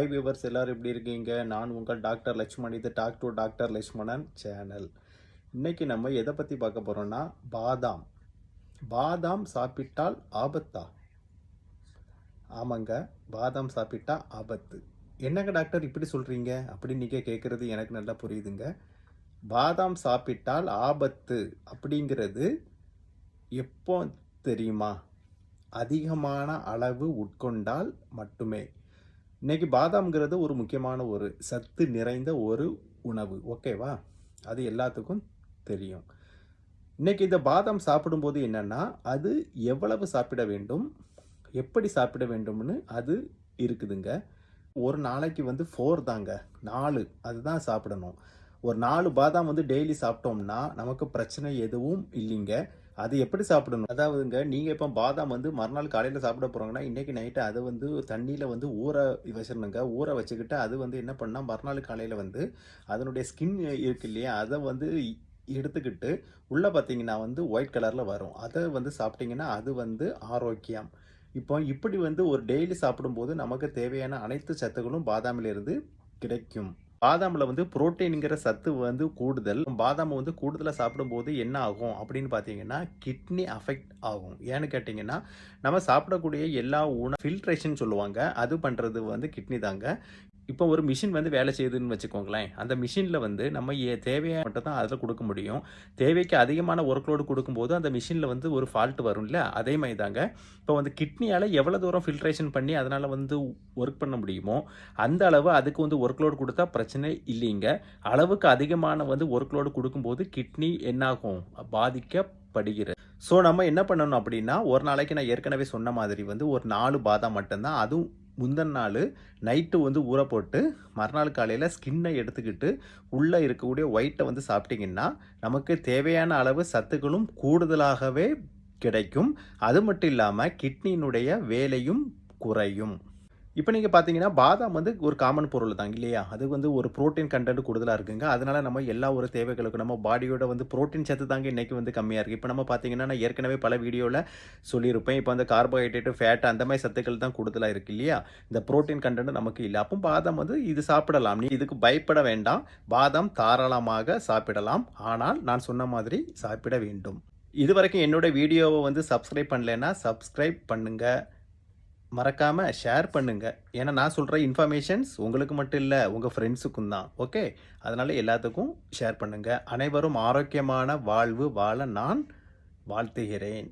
Hi viewers எல்லோரும் எப்படி இருக்கீங்க? நான் உங்கள் டாக்டர் லட்சுமண் இது talk to doctor Lakshmanan channel. இன்றைக்கி நம்ம எதை பற்றி பார்க்க போகிறோன்னா பாதாம். பாதாம் சாப்பிட்டால் ஆபத்தா? ஆமாங்க பாதாம் சாப்பிட்டா ஆபத்து. என்னங்க டாக்டர் இப்படி சொல்கிறீங்க அப்படின்னு நீங்கள் கேட்குறது எனக்கு நல்லா புரியுதுங்க. பாதாம் சாப்பிட்டால் ஆபத்து அப்படிங்கிறது எப்போ தெரியுமா? அதிகமான அளவு உட்கொண்டால் மட்டுமே. இன்றைக்கி பாதாம்ங்கிறது ஒரு முக்கியமான ஒரு சத்து நிறைந்த ஒரு உணவு. ஓகேவா அது எல்லாத்துக்கும் தெரியும். இன்னைக்கு இந்த பாதாம் சாப்பிடும்போது என்னன்னா அது எவ்வளவு சாப்பிட வேண்டும் எப்படி சாப்பிட வேண்டும்னு அது இருக்குதுங்க. ஒரு நாளைக்கு வந்து ஃபோர் தாங்க. நாலு. அதுதான் சாப்பிடணும். ஒரு நாலு பாதாம் வந்து டெய்லி சாப்பிட்டோம்னா நமக்கு பிரச்சனை எதுவும் இல்லைங்க. அது எப்படி சாப்பிடணும்? அதாவதுங்க நீங்கள் இப்போ பாதாம் வந்து மறுநாள் காலையில் சாப்பிட போகிறாங்கன்னா இன்றைக்கி நைட்டு அதை வந்து தண்ணியில் வந்து ஊற வச்சிடணுங்க. ஊற வச்சுக்கிட்டு அது வந்து என்ன பண்ணால் மறுநாள் காலையில் வந்து அதனுடைய ஸ்கின் இருக்கு இல்லையா? அதை வந்து எடுத்துக்கிட்டு உள்ளே பார்த்தீங்கன்னா வந்து ஒயிட் கலரில் வரும். அதை வந்து சாப்பிட்டிங்கன்னா அது வந்து ஆரோக்கியம். இப்போ இப்படி வந்து ஒரு டெய்லி சாப்பிடும்போது நமக்கு தேவையான அனைத்து சத்துக்களும் பாதாமிலிருந்து கிடைக்கும். பாதாமில் வந்து புரோட்டீனுங்கிற சத்து வந்து கூடுதல். பாதாம் வந்து கூடுதலாக சாப்பிடும்போது என்ன ஆகும் அப்படின்னு பார்த்தீங்கன்னா கிட்னி அஃபெக்ட் ஆகும். ஏன்னு கேட்டிங்கன்னா நம்ம சாப்பிடக்கூடிய எல்லா உணவு ஃபில்ட்ரேஷன் சொல்லுவாங்க. அது பண்ணுறது வந்து கிட்னி தாங்க. இப்போ ஒரு மிஷின் வந்து வேலை செய்யுதுன்னு வச்சுக்கோங்களேன். அந்த மிஷினில் வந்து நம்ம ஏ தேவையான மட்டும் தான் அதில் கொடுக்க முடியும். தேவைக்கு அதிகமான ஒர்க் லோடு கொடுக்கும்போது அந்த மிஷினில் வந்து ஒரு ஃபால்ட் வரும்ல? அதே மாதிரி தாங்க இப்போ வந்து கிட்னியால் எவ்வளோ தூரம் ஃபில்ட்ரேஷன் பண்ணி அதனால் வந்து ஒர்க் பண்ண முடியுமோ அந்த அளவு அதுக்கு வந்து ஒர்க் லோடு கொடுத்தா பிரச்சனை இல்லைங்க. அளவுக்கு அதிகமான வந்து ஒர்க் லோடு கொடுக்கும்போது கிட்னி என்னாகும்? பாதிக்கப்படுகிறது. ஸோ நம்ம என்ன பண்ணணும் அப்படின்னா ஒரு நாளைக்கு நான் ஏற்கனவே சொன்ன மாதிரி வந்து ஒரு நாலு பாதாம் மட்டும்தான். அதுவும் முந்தின நாள் நைட்டு வந்து ஊற போட்டு மறுநாள் காலையில் ஸ்கின்னை எடுத்துக்கிட்டு உள்ளே இருக்கக்கூடிய ஒயிட்டை வந்து சாப்பிட்டிங்கன்னா நமக்கு தேவையான அளவு சத்துக்களும் கூடுதலாகவே கிடைக்கும். அது மட்டும் இல்லாமல் கிட்னியினுடைய வேலையும் குறையும். இப்போ நீங்கள் பார்த்தீங்கன்னா பாதாம் வந்து ஒரு காமன் பொருள் தான் இல்லையா? அது வந்து ஒரு புரோட்டீன் கண்டென்ட் கூடுதலாக இருக்குங்க. அதனால நம்ம எல்லா ஒரு தேவைகளுக்கும் நம்ம பாடியோட வந்து புரோட்டீன் சத்து தாங்க இன்றைக்கி வந்து கம்மியாக இருக்குது இப்போ நம்ம பார்த்தீங்கன்னா நான் ஏற்கனவே பல வீடியோவில் சொல்லியிருப்பேன். இப்போ அந்த கார்போஹைட்ரேட்டு ஃபேட் அந்த மாதிரி சத்துக்கள் தான் கூடுதலாக இருக்குது இல்லையா? இந்த புரோட்டீன் கண்டென்ட் நமக்கு இல்லை. அப்போ பாதாம் வந்து இது சாப்பிடலாம். நீ இதுக்கு பயப்பட வேண்டாம். பாதாம் தாராளமாக சாப்பிடலாம். ஆனால் நான் சொன்ன மாதிரி சாப்பிட வேண்டும். இது வரைக்கும் என்னோட வீடியோவை வந்து சப்ஸ்கிரைப் பண்ணலைன்னா சப்ஸ்கிரைப் பண்ணுங்கள் மறக்காமல் ஷேர் பண்ணுங்கள் ஏன்னா நான் சொல்கிற இன்ஃபர்மேஷன்ஸ் உங்களுக்கு மட்டும் இல்லை உங்கள் ஃப்ரெண்ட்ஸுக்கும் தான். ஓகே அதனால் எல்லாத்துக்கும் ஷேர் பண்ணுங்கள் அனைவரும் ஆரோக்கியமான வாழ்வு வாழ நான் வாழ்த்துகிறேன்.